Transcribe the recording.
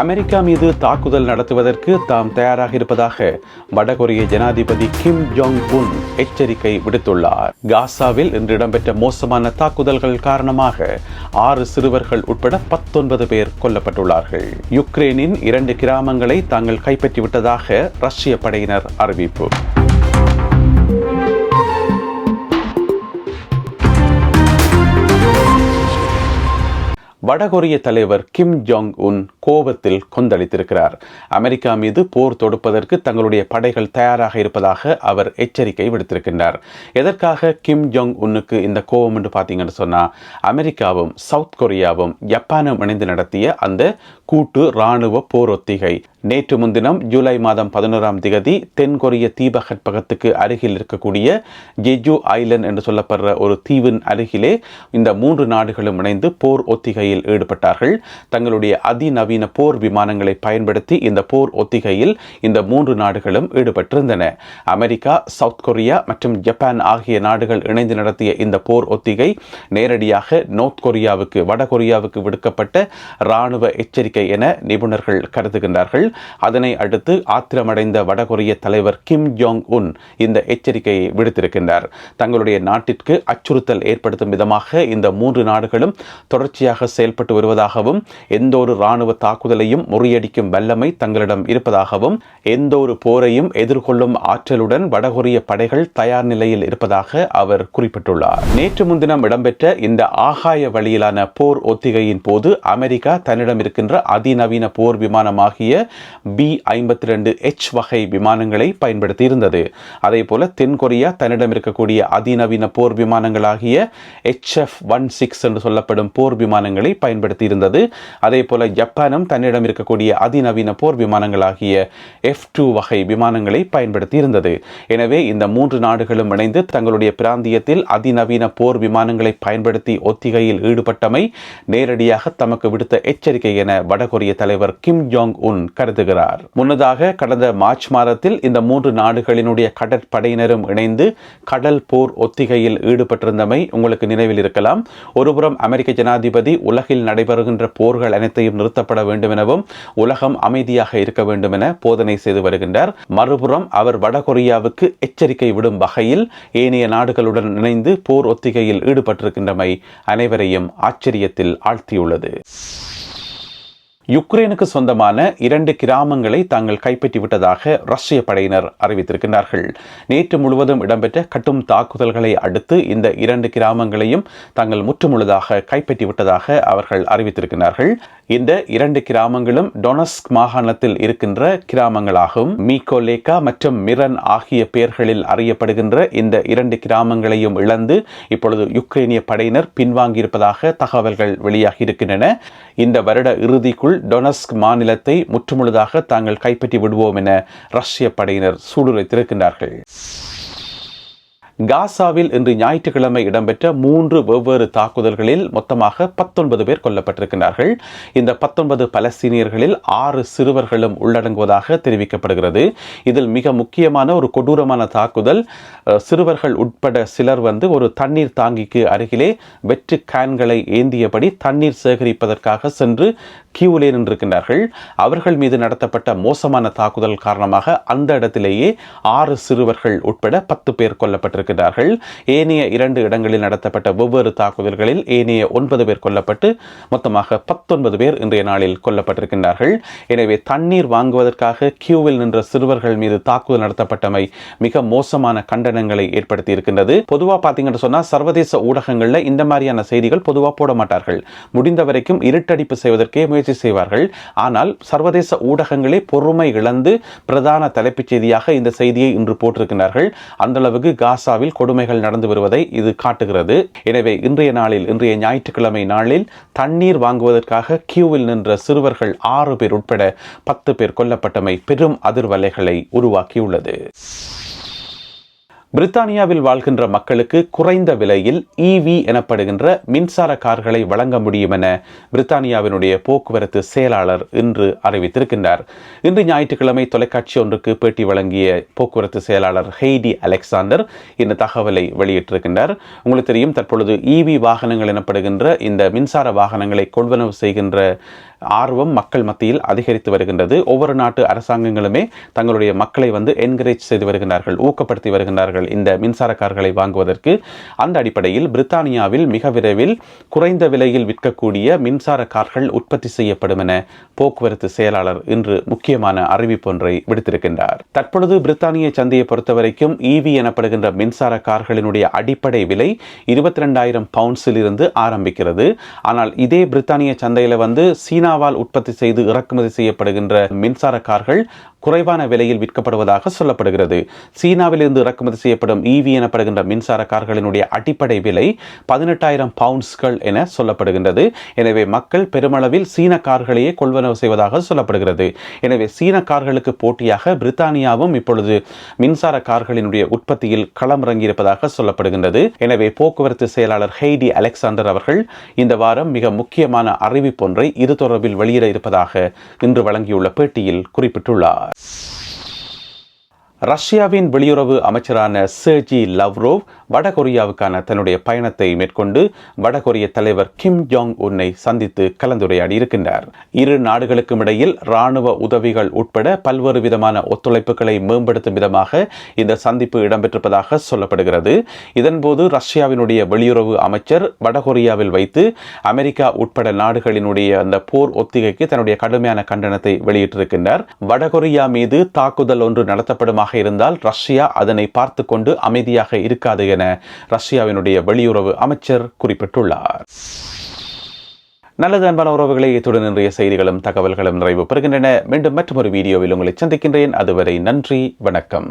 America மீது தாக்குதல் நடத்துவதற்கு தாம் தயாராக இருப்பதாக வடகொரிய ஜனாதிபதி கிம் ஜோங் உன் எச்சரிக்கை விடுத்துள்ளார். காசாவில் இன்று இடம்பெற்ற மோசமான தாக்குதல்கள் காரணமாக ஆறு சிறுவர்கள் உட்பட பத்தொன்பது பேர் கொல்லப்பட்டுள்ளார்கள். யுக்ரைனின் இரண்டு கிராமங்களை தாங்கள் கைப்பற்றிவிட்டதாக ரஷ்ய படையினர் அறிவிப்பு. வடகொரிய தலைவர் கிம் ஜோங் உன் கோபத்தில் கொந்தளித்திருக்கிறார். அமெரிக்கா மீது போர் தொடுப்பதற்கு தங்களுடைய படைகள் தயாராக இருப்பதாக அவர் எச்சரிக்கை விடுத்திருக்கின்றார். எதற்காக கிம் ஜோங் உன்னுக்கு இந்த கோபம் என்று பார்த்தீங்கன்னு சொன்னால் அமெரிக்காவும் சவுத் கொரியாவும் ஜப்பானும் இணைந்து நடத்திய அந்த கூட்டு இராணுவ போர் ஒத்திகை. நேற்று முன்தினம் ஜூலை மாதம் பதினோராம் திகதி தென்கொரிய தீபகற்பகத்துக்கு அருகில் இருக்கக்கூடிய ஜெஜு ஐலண்ட் என்று சொல்லப்படுற ஒரு தீவின் அருகிலே இந்த மூன்று நாடுகளும் இணைந்து போர் ஒத்திகையில் ஈடுபட்டார்கள். தங்களுடைய அதிநவீன போர் விமானங்களை பயன்படுத்தி இந்த போர் ஒத்திகையில் இந்த மூன்று நாடுகளும் ஈடுபட்டிருந்தன. அமெரிக்கா சவுத் கொரியா மற்றும் ஜப்பான் ஆகிய நாடுகள் இணைந்து நடத்திய இந்த போர் ஒத்திகை நேரடியாக நோர்த் கொரியாவுக்கு வட கொரியாவுக்கு விடுக்கப்பட்ட இராணுவ எச்சரிக்கை என நிபுணர்கள் கருதுகின்றார்கள். அதனை அடுத்து ஆத்திரமடைந்த வடகொரிய தலைவர் கிம் ஜோங் உன் இந்த எச்சரிக்கையை விடுத்திருக்கின்றார். தங்களுடைய நாட்டிற்கு அச்சுறுத்தல் ஏற்படுத்தும் விதமாக இந்த மூன்று நாடுகளும் தொடர்ச்சியாக செயல்பட்டு வருவதாகவும் எந்த ஒரு இராணுவ தாக்குதலையும் முறியடிக்கும் வல்லமை தங்களிடம் இருப்பதாகவும் எந்த ஒரு போரையும் எதிர்கொள்ளும் ஆற்றலுடன் வடகொரிய படைகள் தயார் நிலையில் இருப்பதாக அவர் குறிப்பிட்டுள்ளார். நேற்று முன்தினம் இடம்பெற்ற இந்த ஆகாய வழியிலான போர் ஒத்திகையின் போது அமெரிக்கா தன்னிடம் இருக்கின்ற அதிநவீன போர் விமானமாகிய பி ஐம்பத்தி ரெண்டு எச் வகை விமானங்களை பயன்படுத்தி இருந்தது அதே போல தென்கொரியா தன்னிடம் இருக்கக்கூடிய அதிநவீன போர் விமானங்களாகிய எச் எஃப் ஒன் சிக்ஸ் என்று சொல்லப்படும் போர் விமானங்களை பயன்படுத்தி இருந்தது அதே போல ஜப்பானும் தன்னிடம் இருக்கக்கூடிய அதிநவீன போர் விமானங்களாகிய எஃப் டூ வகை விமானங்களை பயன்படுத்தி இருந்தது எனவே இந்த மூன்று நாடுகளும் இணைந்து தங்களுடைய பிராந்தியத்தில் அதிநவீன போர் விமானங்களை பயன்படுத்தி ஒத்திகையில் ஈடுபட்டமை நேரடியாக தமக்கு விடுத்த எச்சரிக்கை என வடகொரிய தலைவர் கிம் ஜோங் உன் கருதுகிறார் முன்னதாக கடந்த மார்ச் மாதத்தில் இந்த மூன்று நாடுகளினுடைய கடற்படையினரும் இணைந்து கடல் போர் ஒத்திகையில் ஈடுபட்டிருந்தமை உங்களுக்கு நினைவில் இருக்கலாம். ஒருபுறம் அமெரிக்க ஜனாதிபதி உலகில் நடைபெறுகின்ற போர்கள் அனைத்தையும் நிறுத்தப்பட வேண்டும் எனவும் உலகம் அமைதியாக இருக்க வேண்டும் என போதனை செய்து வருகின்றார். மறுபுறம் அவர் வடகொரியாவுக்கு எச்சரிக்கை விடும் வகையில் ஏனைய நாடுகளுடன் இணைந்து போர் ஒத்திகையில் ஈடுபட்டிருக்கின்றமை அனைவரையும் ஆச்சரியத்தில் ஆழ்த்தியுள்ளது. யுக்ரைனுக்கு சொந்தமான இரண்டு கிராமங்களை தாங்கள் கைப்பற்றிவிட்டதாக ரஷ்ய படையினர் அறிவித்திருக்கின்றார்கள். நேற்று முழுவதும் இடம்பெற்ற கட்டும் தாக்குதல்களை அடுத்து இந்த இரண்டு கிராமங்களையும் தாங்கள் முற்றுமுழுதாக கைப்பற்றிவிட்டதாக அவர்கள் அறிவித்திருக்கிறார்கள் இந்த இரண்டு கிராமங்களும் டொனஸ்க் மாகாணத்தில் இருக்கின்ற கிராமங்களாகும். மீகோலேகா மற்றும் மிரன் ஆகிய பெயர்களில் அறியப்படுகின்ற இந்த இரண்டு கிராமங்களையும் இழந்து இப்பொழுது யுக்ரைனிய படையினர் பின்வாங்கியிருப்பதாக தகவல்கள் வெளியாகி இருக்கின்றன. இந்த வருட இறுதிக்குள் டொனஸ்க் மாநிலத்தை முற்றுமுழுதாக தாங்கள் கைப்பற்றி விடுவோம் என ரஷ்ய படையினர் சூடுரைத்திருக்கின்றார்கள் காசாவில் இன்று ஞாயிற்றுக்கிழமை இடம்பெற்ற மூன்று வெவ்வேறு தாக்குதல்களில் மொத்தமாக பத்தொன்பது பேர் கொல்லப்பட்டிருக்கிறார்கள் இந்த பத்தொன்பது பலஸ்தீனியர்களில் ஆறு சிறுவர்களும் உள்ளடங்குவதாக தெரிவிக்கப்படுகிறது. இதில் மிக முக்கியமான ஒரு கொடூரமான தாக்குதல் சிறுவர்கள் உட்பட சிலர் வந்து ஒரு தண்ணீர் தாங்கிக்கு அருகிலே வெற்று கேன்களை ஏந்தியபடி தண்ணீர் சேகரிப்பதற்காக சென்று கியூவிலே நின்றிருக்கின்றார்கள். அவர்கள் மீது நடத்தப்பட்ட மோசமான தாக்குதல் காரணமாக அந்த இடத்திலேயே ஆறு சிறுவர்கள் உட்பட பத்து பேர் கொல்லப்பட்டிருக்கிறார்கள் ஏனைய இரண்டு இடங்களில் நடத்தப்பட்ட வெவ்வேறு தாக்குதல்களில் ஏனைய ஒன்பது பேர் கொல்லப்பட்டு மொத்தமாக பத்தொன்பது பேர் இன்றைய நாளில் கொல்லப்பட்டிருக்கின்றார்கள். எனவே தண்ணீர் வாங்குவதற்காக கியூவில் நின்ற சிறுவர்கள் மீது தாக்குதல் நடத்தப்பட்டமை மிக மோசமான கண்டனங்களை ஏற்படுத்தி இருக்கின்றது பொதுவாக பார்த்தீங்கன்னு சொன்னால் சர்வதேச ஊடகங்களில் இந்த மாதிரியான செய்திகள் பொதுவாக போட மாட்டார்கள். முடிந்த வரைக்கும் இருட்டடிப்பு செய்வதற்கே முயற்சி செய்வார்கள். ஆனால் சர்வதேச ஊடகங்களே பொறுமை இழந்து பிரதான தலைப்புச் செய்தியாக இந்த செய்தியை இன்று போட்டிருக்கிறார்கள். அந்த அளவுக்கு காசாவில் கொடுமைகள் நடந்து வருவதை இது காட்டுகிறது. எனவே இன்றைய நாளில் இன்றைய ஞாயிற்றுக்கிழமை நாளில் தண்ணீர் வாங்குவதற்காக கியூவில் நின்ற சிறுவர்கள் ஆறு பேர் உட்பட பத்து பேர் கொல்லப்பட்டமை பெரும் அதிர்வலைகளை உருவாக்கியுள்ளது. பிரித்தானியாவில் வாழ்கின்ற மக்களுக்கு குறைந்த விலையில் இவி எனப்படுகின்ற மின்சார கார்களை வழங்க முடியும் என பிரித்தானியாவினுடைய போக்குவரத்து செயலாளர் இன்று அறிவித்திருக்கின்றார். இன்று ஞாயிற்றுக்கிழமை தொலைக்காட்சி ஒன்றுக்கு பேட்டி வழங்கிய போக்குவரத்து செயலாளர் ஹெய்டி அலெக்சாண்டர் இந்த தகவலை வெளியிட்டிருக்கின்றார். உங்களுக்கு தெரியும் தற்பொழுது இவி வாகனங்கள் எனப்படுகின்ற இந்த மின்சார வாகனங்களை கொள்வனவு செய்கின்ற ஆர்வம் மக்கள் மத்தியில் அதிகரித்து வருகின்றது. ஒவ்வொரு நாட்டு அரசாங்கங்களுமே தங்களுடைய மக்களை வந்து என்கரேஜ் செய்து வருகின்றார்கள் ஊக்கப்படுத்தி வருகின்றார்கள் இந்த மின்சார கார்களை வாங்குவதற்கு. அந்த அடிப்படையில் பிரித்தானியாவில் மிக விரைவில் குறைந்த விலையில் விற்கக்கூடிய மின்சார கார்கள் உற்பத்தி செய்யப்படும் என போக்குவரத்து செயலாளர் இன்று முக்கியமான அறிவிப்பு ஒன்றை விடுத்திருக்கின்றார். தற்பொழுது பிரித்தானிய சந்தையை பொறுத்தவரைக்கும் இவி எனப்படுகின்ற மின்சார கார்களினுடைய அடிப்படை விலை இருபத்தி ரெண்டாயிரம் பவுண்ட்ஸில் இருந்து ஆரம்பிக்கிறது. ஆனால் இதே பிரித்தானிய சந்தையில் வந்து சீனா சீனாவால் உற்பத்தி செய்து இறக்குமதி செய்யப்படுகின்ற மின்சார கார்கள் குறைவான விலையில் விற்கப்படுவதாக சொல்லப்படுகிறது. சீனாவிலிருந்து இறக்குமதி செய்யப்படும் ஈவி எனப்படுகின்ற மின்சார கார்களினுடைய அடிப்படை விலை பதினெட்டாயிரம் பவுண்ட்ஸ்கள் என சொல்லப்படுகின்றது. எனவே மக்கள் பெருமளவில் சீன கார்களையே கொள்வனவு செய்வதாக சொல்லப்படுகிறது. எனவே சீன கார்களுக்கு போட்டியாக பிரித்தானியாவும் இப்பொழுது மின்சார கார்களினுடைய உற்பத்தியில் களமிறங்கியிருப்பதாக சொல்லப்படுகின்றது. எனவே போக்குவரத்து செயலாளர் ஹெய்டி அலெக்சாண்டர் அவர்கள் இந்த வாரம் மிக முக்கியமான அறிவிப்பொன்றை இது தொடர்பில் வெளியிட இருப்பதாக இன்று வழங்கியுள்ள பேட்டியில் குறிப்பிட்டுள்ளார். Bye. ரஷ்யாவின் வெளியுறவு அமைச்சரான செர்ஜி லவ்ரோவ் வடகொரியாவுக்கான தன்னுடைய பயணத்தை மேற்கொண்டு வடகொரிய தலைவர் கிம் ஜாங் உன்னை சந்தித்து கலந்துரையாடி இருக்கின்றார். இரு நாடுகளுக்கும் இடையில் ராணுவ உதவிகள் உட்பட பல்வேறு விதமான ஒத்துழைப்புகளை மேம்படுத்தும் விதமாக இந்த சந்திப்பு இடம்பெற்றிருப்பதாக சொல்லப்படுகிறது. இதன்போது ரஷ்யாவினுடைய வெளியுறவு அமைச்சர் வடகொரியாவில் வைத்து அமெரிக்கா உட்பட நாடுகளினுடைய அந்த போர் ஒத்திகைக்கு தன்னுடைய கடுமையான கண்டனத்தை வெளியிட்டிருக்கின்றார். வடகொரியா மீது தாக்குதல் ஒன்று நடத்தப்படுமாக இருந்தால் ரஷ்யா அதனை பார்த்து கொண்டு அமைதியாக இருக்காது என ரஷ்யாவினுடைய வெளியுறவு அமைச்சர் குறிப்பிட்டுள்ளார். நல்லது அன்பான உறவுகளை இத்துடன் இன்றைய செய்திகளும் தகவல்களும் நிறைவு பெறுகின்றன. மீண்டும் மற்றொரு வீடியோவில் உங்களை சந்திக்கின்றேன். அதுவரை நன்றி வணக்கம்.